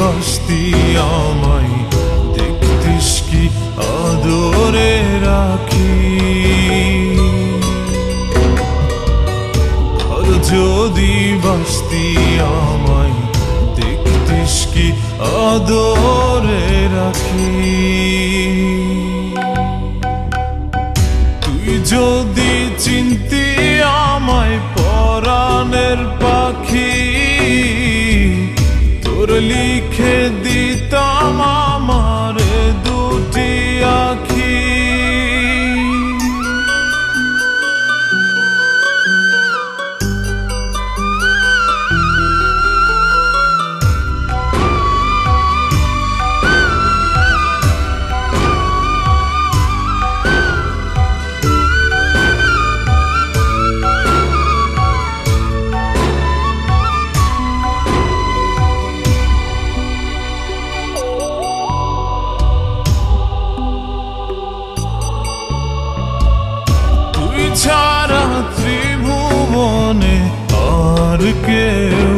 বাসতি আমায় দেখতিস কি আদরে রাখি? আর যদি বাসতি আমায় দেখতিস কি আদরে রাখি? তুই যদি আর কেউ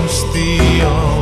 ঘর যদি বাসতি আমায়